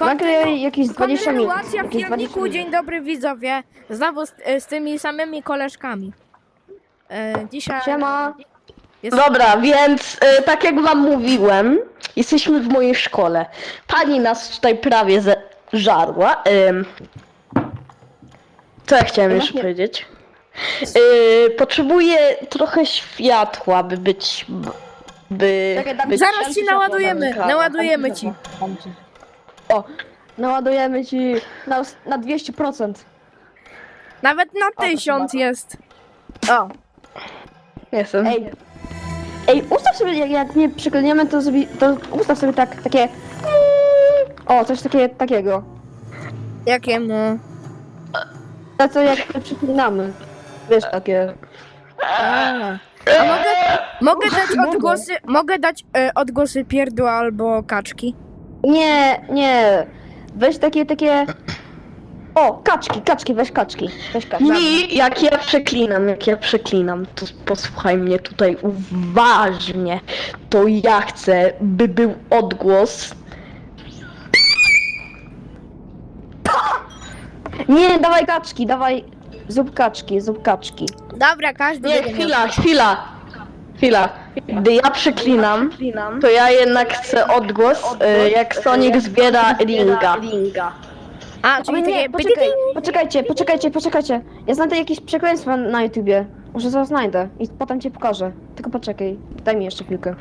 Nagle jakieś 20 minut. Kontynuacja Jakieś 20 filmiku, dzień dobry widzowie. Znowu z, e, z tymi samymi koleżkami. E, dzisiaj Siema. jest... Dobra, więc y, tak jak wam mówiłem, jesteśmy w mojej szkole. Pani nas tutaj prawie ze- żarła. Ym, co ja chciałem jeszcze Właśnie- powiedzieć? Y, potrzebuję trochę światła, by być. By, Czekaj, dam być Zaraz ci naładujemy, naładujemy ci. O, naładujemy ci na, na 200%. Nawet na tysiąc jest. O, Jestem. Ej, ej, ustaw sobie, jak, jak nie przyklejemy, to, sobie, to ustaw sobie tak, takie... O, coś takie, takiego. jakiemu? Na co jak przyklinamy. Wiesz, takie... A, A mogę, mogę dać odgłosy, mogę dać e, odgłosy pierdła albo kaczki? Nie, nie. Weź takie, takie... O, kaczki, kaczki, weź kaczki. Weź kaczki. Jak ja przeklinam, jak ja przeklinam, to posłuchaj mnie tutaj uważnie. To ja chcę, by był odgłos. Nie, dawaj kaczki, dawaj... Zrób kaczki, zrób kaczki. Dobra, każdy Nie, chwila, chwila. Chwila. Gdy ja przeklinam, to ja jednak chcę odgłos, y, jak Sonic zbiera ringa. A, czyli nie, takie... poczekaj, poczekajcie, poczekajcie, poczekajcie. Ja znajdę jakieś przekleństwa na YouTubie. Może zaraz znajdę i potem ci pokażę. Tylko poczekaj, daj mi jeszcze chwilkę.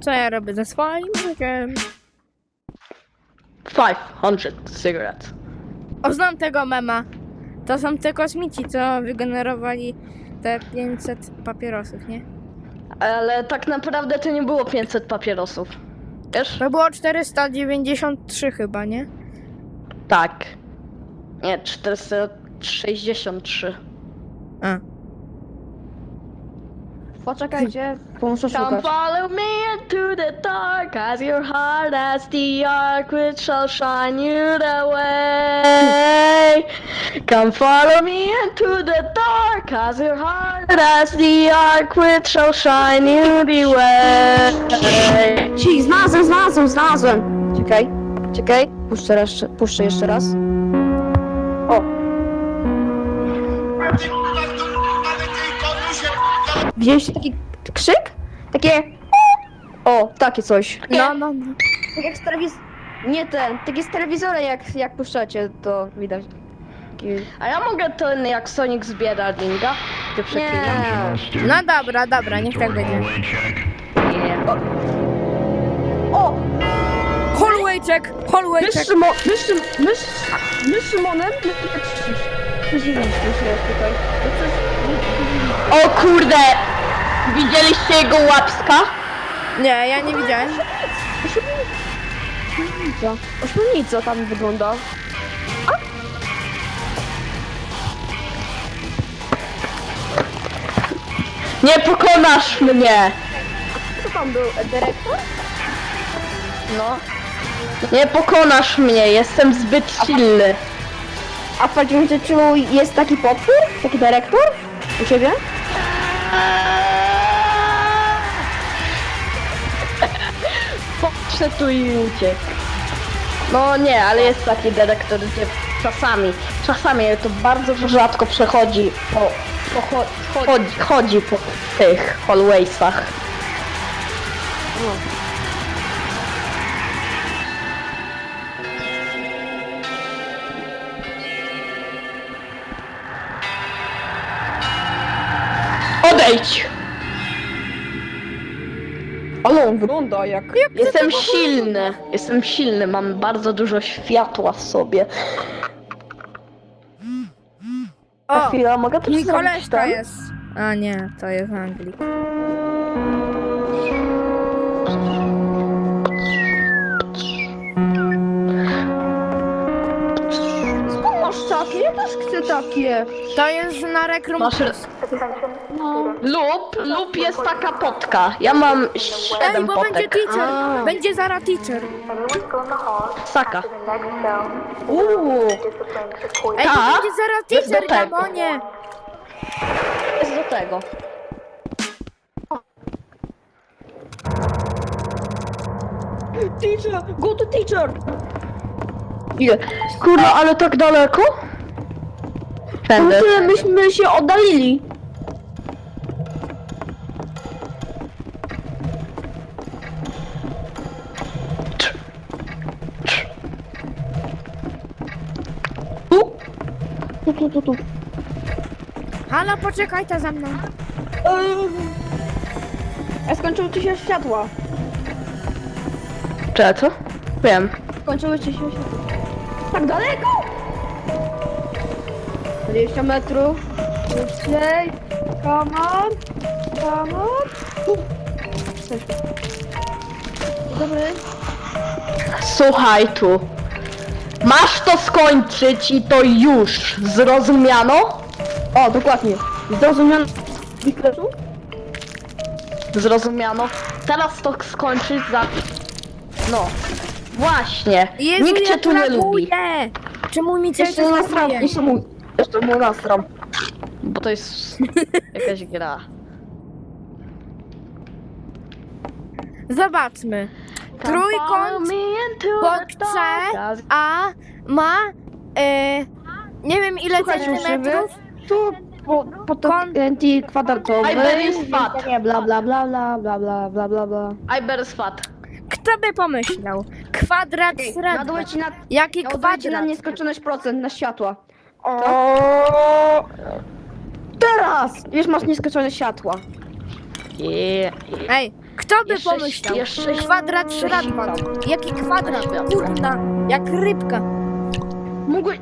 Co ja robię ze swoim życiem? 500 cigarettes. O, znam tego mema. To są te kosmici, co wygenerowali te 500 papierosów, nie? Ale tak naprawdę to nie było 500 papierosów. Wiesz? To było 493 chyba, nie? Tak. Nie, 463. A. Poczekajcie, bo muszę Come szukać. follow me into the dark, as your heart as the ark which shall shine you the way. Come follow me into the dark, as your heart as the ark which shall shine you the way. Ci, znalazłem, znalazłem, znalazłem! Czekaj, czekaj, puszczę jeszcze, puszczę jeszcze raz. O, widzieliście taki krzyk? Takie... O, takie coś. No, no, no. Tak jak z telewiz... Nie ten, takie z telewizora jak, jak puszczacie, to widać. Taki... A ja mogę ten jak Sonic zbiera ringa? Ty? Nie. No dobra, dobra, niech tak będzie. Nie. O! Hallway check, hallway My z, check. Szymo... my, z Szym... my, z... my z Szymonem... My tak Przeziwiliśmy się tutaj. No przecież- O kurde! Widzieliście jego łapska? Nie, ja nie widziałem. Ośmiornica. Ośmiornica tam wygląda. Nie pokonasz mnie! Co tam był? e, Dyrektor? No. Nie pokonasz mnie, jestem zbyt silny. A w prawdziwym życiu jest taki potwór? Taki dyrektor? U ciebie? Podszedł tu i uciekł. No nie, ale jest taki dyrektor, gdzie czasami, czasami ale to bardzo rzadko przechodzi po, po cho, chodzi, chodzi po tych hallwaysach. Odejdź! Ale on wygląda jak... Jestem silny, jestem silny, mam bardzo dużo światła w sobie. Na O, chwilę, mogę też zrobić ten? jest. A nie, to jest Anglik. Ja też chcę takie. To jest na Rekrum Masz- Plus. Lub, lub jest taka potka. Ja mam Ej, siedem bo będzie potek. teacher. A. Będzie Zara teacher. Saka. Uuu. Ej, Tak, bo będzie Zara jest do teacher, tego. Gamonie. Jest do tego. Teacher! Go to teacher! Ile? Kurwa, ale tak daleko? No tyle myśmy się oddalili. Tu? Tu, tu, tu, tu. Halo, poczekaj to za mną. A skończyły ci się światła. Czekaj, co? Wiem. Skończyły ci się światła. Tak daleko? 20 metrów. Szybciej. Come on. Come on. Dobry. Słuchaj tu. Masz to skończyć i to już. Zrozumiano? O, dokładnie. Zrozumiano. Wiklesu? Zrozumiano. Teraz to skończyć za... No. Właśnie. Jezu, Nikt cię ja tu nie lubi. Czemu mi coś Jeszcze? Jeszcze mu. Jeszcze mu nastram. Bo to jest jakaś gra. Zobaczmy. Trójkąt pod C, A ma... E, nie wiem ile centymetrów. Tu po, po to Kon- TNT kwadratowy. I believe fat. Nie, bla bla bla bla bla bla bla bla bla. I bear fat. Kto by pomyślał? Kwadrat średni. ci na, Jaki ja oddaję ci na kwadrat? nieskończoność procent na światła. O. Teraz! Już masz nieskończone światła. Yeah. Ej, kto by Jeszcze- pomyślał? jeszcze- Kwadrat średni. Jaki kwadrat? Kurna, jak rybka. Mogłeś...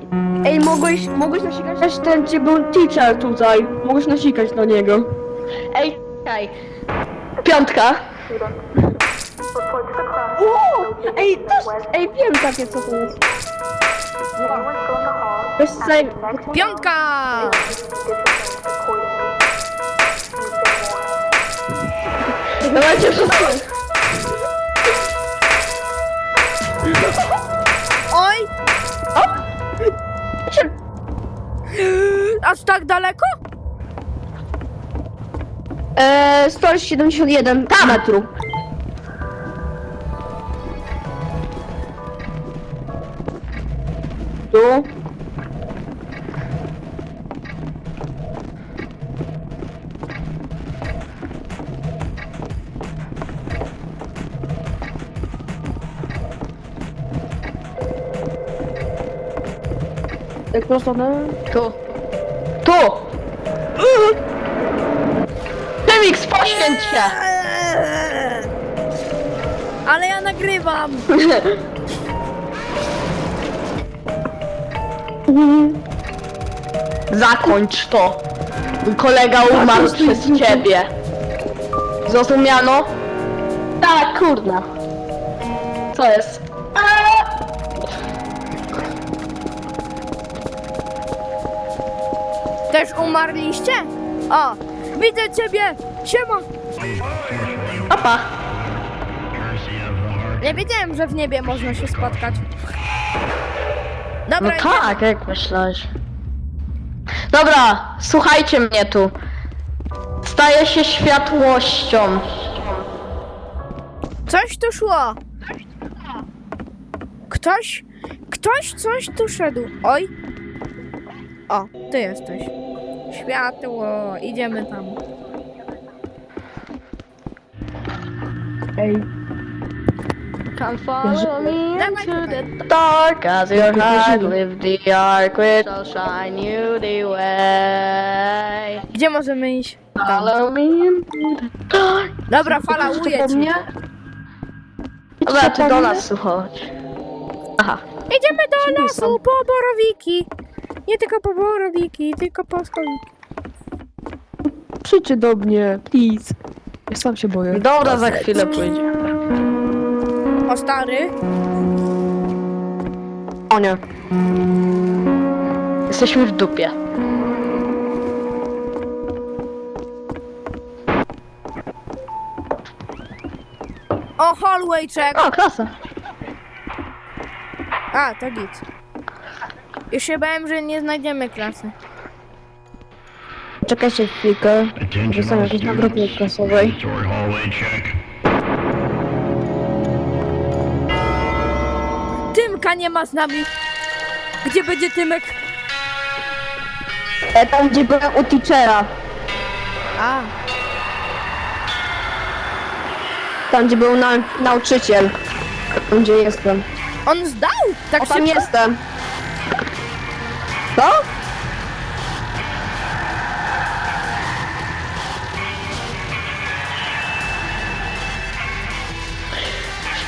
Ej, mogłeś, mogłeś nasikać ten, gdzie był teacher tutaj. Mogłeś nasikać na niego. Ej, czekaj. Piątka. O! Ej, też... Ej, wiem takie co to jest. Wiesz co, Piątka! Dawajcie wszyscy. Oj! Aż tak daleko? Eee, 171 metrów. Jak prosto na... Tu. Tu. Remix, poświęć się. Ale ja nagrywam! Zakończ to. Kolega umarł przez ciebie. Zrozumiano? Tak, kurna. Co jest? Też umarliście? O, widzę ciebie! Siema! Opa. Nie wiedziałem, że w niebie można się spotkać. No Dobra, tak, jak myślałeś. Dobra, słuchajcie mnie tu. Staję się światłością. Coś tu szło. Ktoś, ktoś coś tu szedł. Oj. O, ty jesteś. Światło, idziemy tam. Ej. Come follow me into the dark as your heart with the arc which shall shine you the way. Gdzie możemy iść? Follow me into the dark. Dobra, fala uje ci. mnie? Dobra, ty do nas tu chodź. Aha. Idziemy do lasu po borowiki. Nie tylko po borowiki, tylko po skowiki. Przyjdźcie do mnie, please. Ja sam się boję. Dobra, za chwilę pójdzie. O stary. O nie. Jesteśmy w dupie. O, hallway check. O, klasa. A, to git. Już się bałem, że nie znajdziemy klasy. Czekajcie chwilkę. Dostanę all jakieś nagrody students. klasowej. Tymka nie ma z nami. Gdzie będzie Tymek? E, tam gdzie byłem u teachera. A, Tam gdzie był na, nauczyciel. Tam gdzie jestem. on zdał? Tak O, tam szybko? jestem. Co?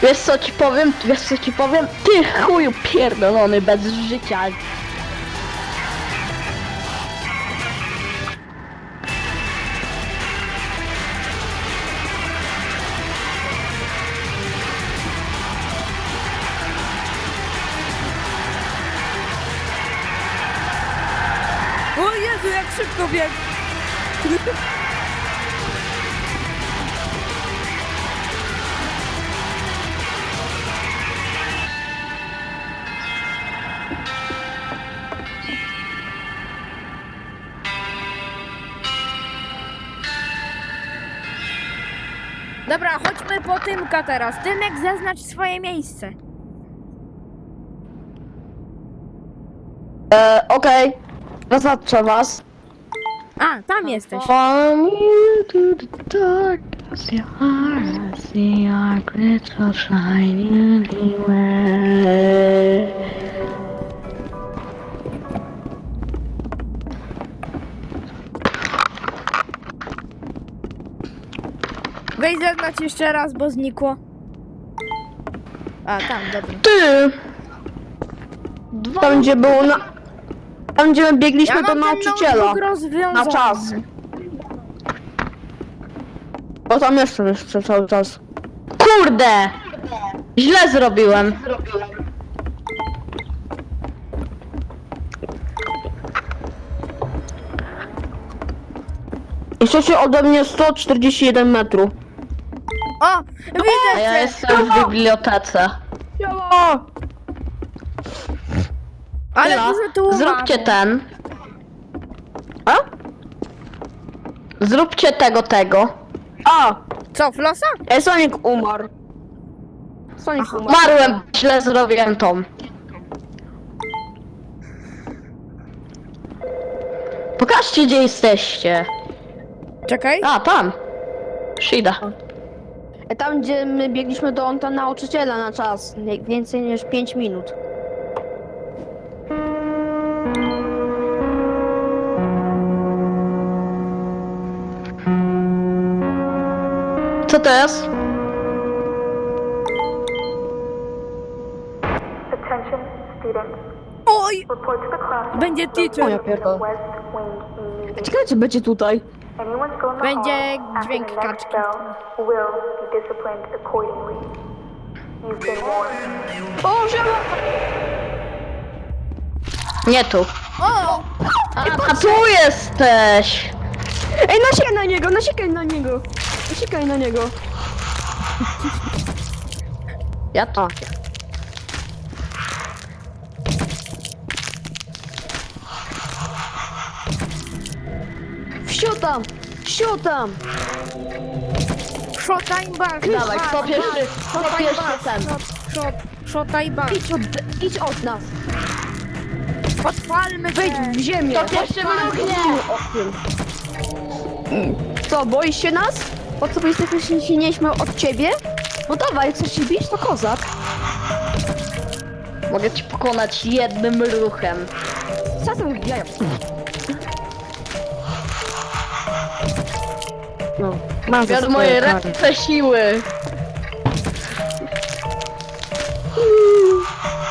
Wiesz co ci powiem? Wiesz co ci powiem? Ty chuju pierdolony bez życia. Szybko biegł. Dobra, chodźmy po Tymka teraz. Tymek, zaznacz swoje miejsce. E, okej. Zaznaczę was. A, tam jesteś. The your heart anywhere. Weź zaznacz jeszcze raz, bo znikło. A, tam, dobra. Ty! Tam gdzie był na... Tam gdzie my biegliśmy Ja do mam ten nauczyciela. notebook rozwiązany. Na czas. Bo tam jeszcze jeszcze cały czas. Kurde! Źle zrobiłem. Jesteście ode mnie 141 metrów. O, widzę A ja cię. jestem w bibliotece. Ale Tyla, dużo tu Zróbcie ten. A? Zróbcie tego, tego. A! Co, flosa? E, Sonic umarł. Sonic umarł. Marłem, źle zrobiłem tą. Pokażcie, gdzie jesteście. Czekaj. A, tam. Shida. E, Tam gdzie my biegliśmy do onta nauczyciela na czas. Nie- Więcej niż 5 minut. Co? Attention, students. Oj, Report to the classroom. będzie O teacher. pierdolę. West Wing meeting. Ciekawe czy będzie tutaj. Anyone still in the Będzie hall after dźwięk the next kaczki. bell will be disciplined accordingly. You've been warned. O! Nie tu. O, A, a tu jesteś! Ej, nasiekaj na niego, nasiekaj na niego. Nasiekaj na niego. Ja tu. Wsiu tam! Wsiu tam! szotaj bar. Dawaj, kto pierwszy, kto pierwszy ten. Szotaj bar. Idź od, idź od nas! Podpalmy Wejdź cię. w ziemię! Kto pierwszy mrugnie? Co, boisz się nas? Po co byśmy się się od ciebie? No dawaj, chcesz się bić, to kozak. Mogę ci pokonać jednym ruchem. Czasem wbijają. No, mam za Biorę moje ręce siły.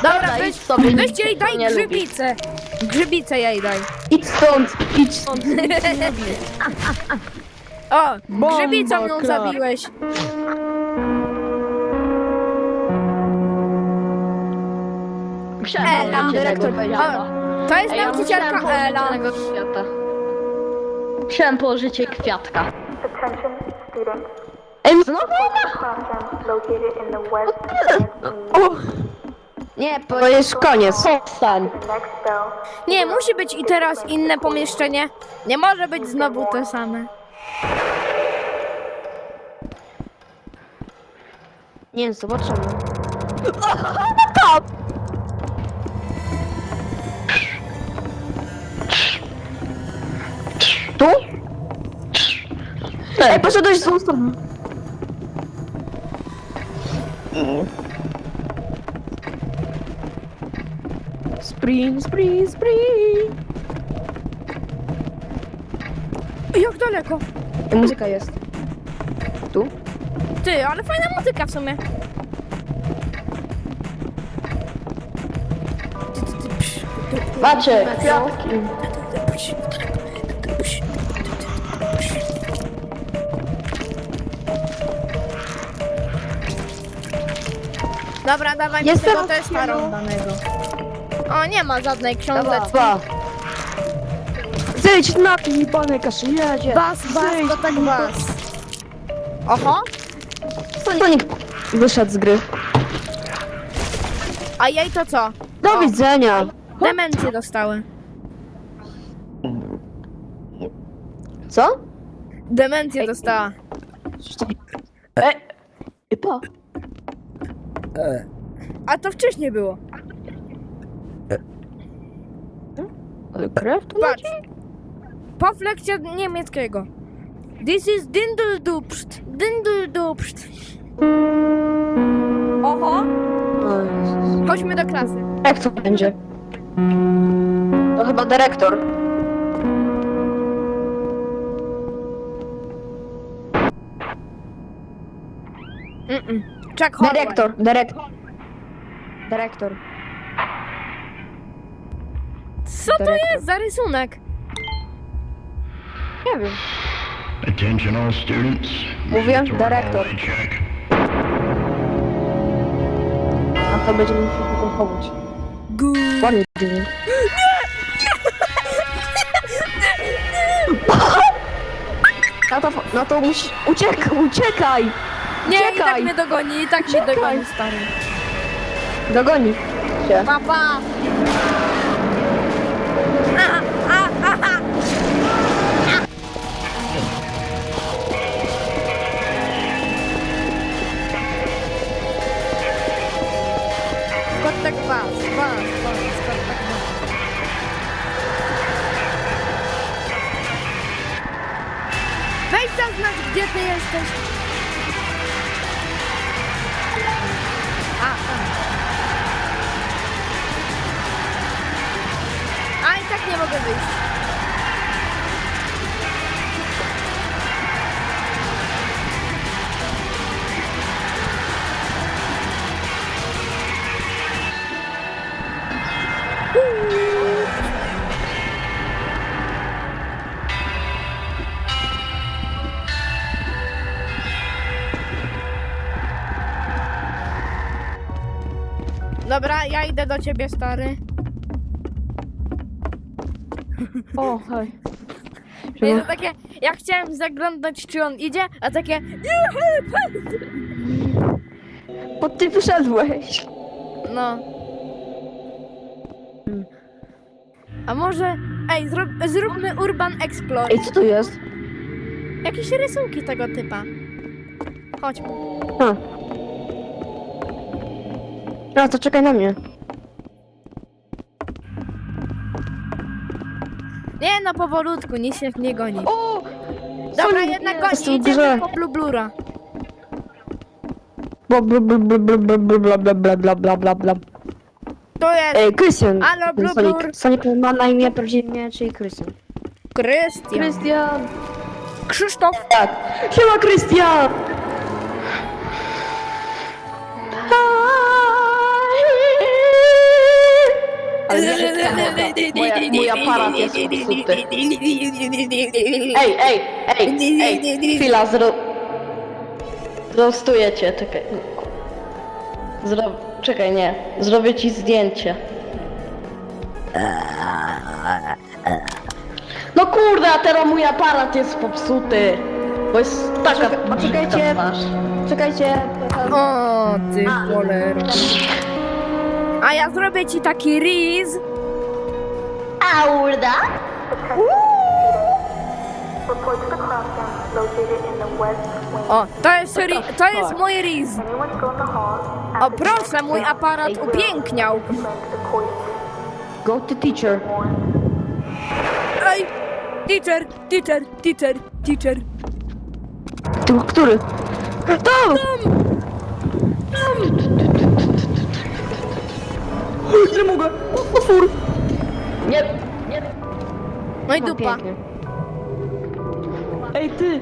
Dobra, idź sobie, weźcie jej daj nie lubi. grzybicę. Grzybicę jej daj. Idź stąd, idź stąd. O, grzybicą ją zabiłeś. Musiałem Ela. położyć Dyrektor. To jest nauczycielka Ela. tego świata. Musiałem położyć jej kwiatka. Attention, students. Ej, znowu Classroom located in the West Wing O! Nie, to jest koniec. Przestań. The next bell Nie, musi być i teraz inne pomieszczenie. Nie może być znowu te same. Ні, завод со мною. Там! Что? Эй, пошел дальше с устом. Сприн, сприн, сприн. Як далеко? І музика є. Ty, ale fajna muzyka w sumie. Macie, kwiatki. Dobra, dawaj mi Jestem tego testa danego. O, nie ma żadnej książeczki. Dwa. Zejdź na mnie, panie kaszy, jedzie. Bas, bas, to tak bas. Oho, Sonic wyszedł z gry. a jej to co? Do O. widzenia. Demencje dostały. Co? Demencję dostała. Ej. Ej, pa. A to wcześniej było. Ale krew tu Patrz. Poflekcja niemieckiego. This is Dindeldupst. Dindeldupst. Oho, O Jezus. chodźmy do klasy. Jak to będzie? To chyba dyrektor. Mm-mm. Dyrektor, dyrektor. Dyrektor. Co to Dyrektor. jest za rysunek? Nie wiem. Attention all students. Mówiłem, dyrektor. check. To będzie mi się potem. Good. Ładnie dymi. No to, no to musi... Uciekaj, uciekaj! Nie, i tak Uciekaj. mnie dogoni, i tak mnie dogoni, stary. Dogoni cię. Papa! A, zaznacz, gdzie ty jesteś. A, tam. A i tak nie mogę wyjść. Ja idę do ciebie, stary. O, hej. I to takie, ja chciałem zaglądać, czy on idzie, a takie, Bo ty wyszedłeś. no. A może, ej, zrób, zróbmy Urban Explore. Ej, co tu jest? Jakieś rysunki tego typa. Chodźmy. A. No to czekaj na mnie. Nie, no powolutku, nie się nie goni. O! Dobra, jednak jest goni, w grze. idziemy po Blublura. Bla bla bla bla bla bla bla bla bla bla bla bla bla. To jest Ej, Krystian. Halo, Blue Sonic. Blur. Sonic ma na imię prawdziwe imię, czyli Krystian. Krystian. Krystian. Krzysztof. Tak. Siema Krystian! Mój aparat jest popsuty. Ej, ej, ej, ej, chwila, zro... Zrostuję cię, czekaj. Zro... Czekaj, nie. Zrobię ci zdjęcie. No kurde, a teraz mój aparat jest popsuty. Bo jest taka twarz. Czekajcie. O, ty cholera. A ja zrobię ci taki riz. Wing. O, to jest, ri, to jest mój riz. O proszę, mój aparat upiękniał. To Go to teacher. Ej, Teacher, teacher, teacher, teacher. Ty, który? Tam! Nie mogę! Otwór! Nie, nie. No i dupa. Ej ty,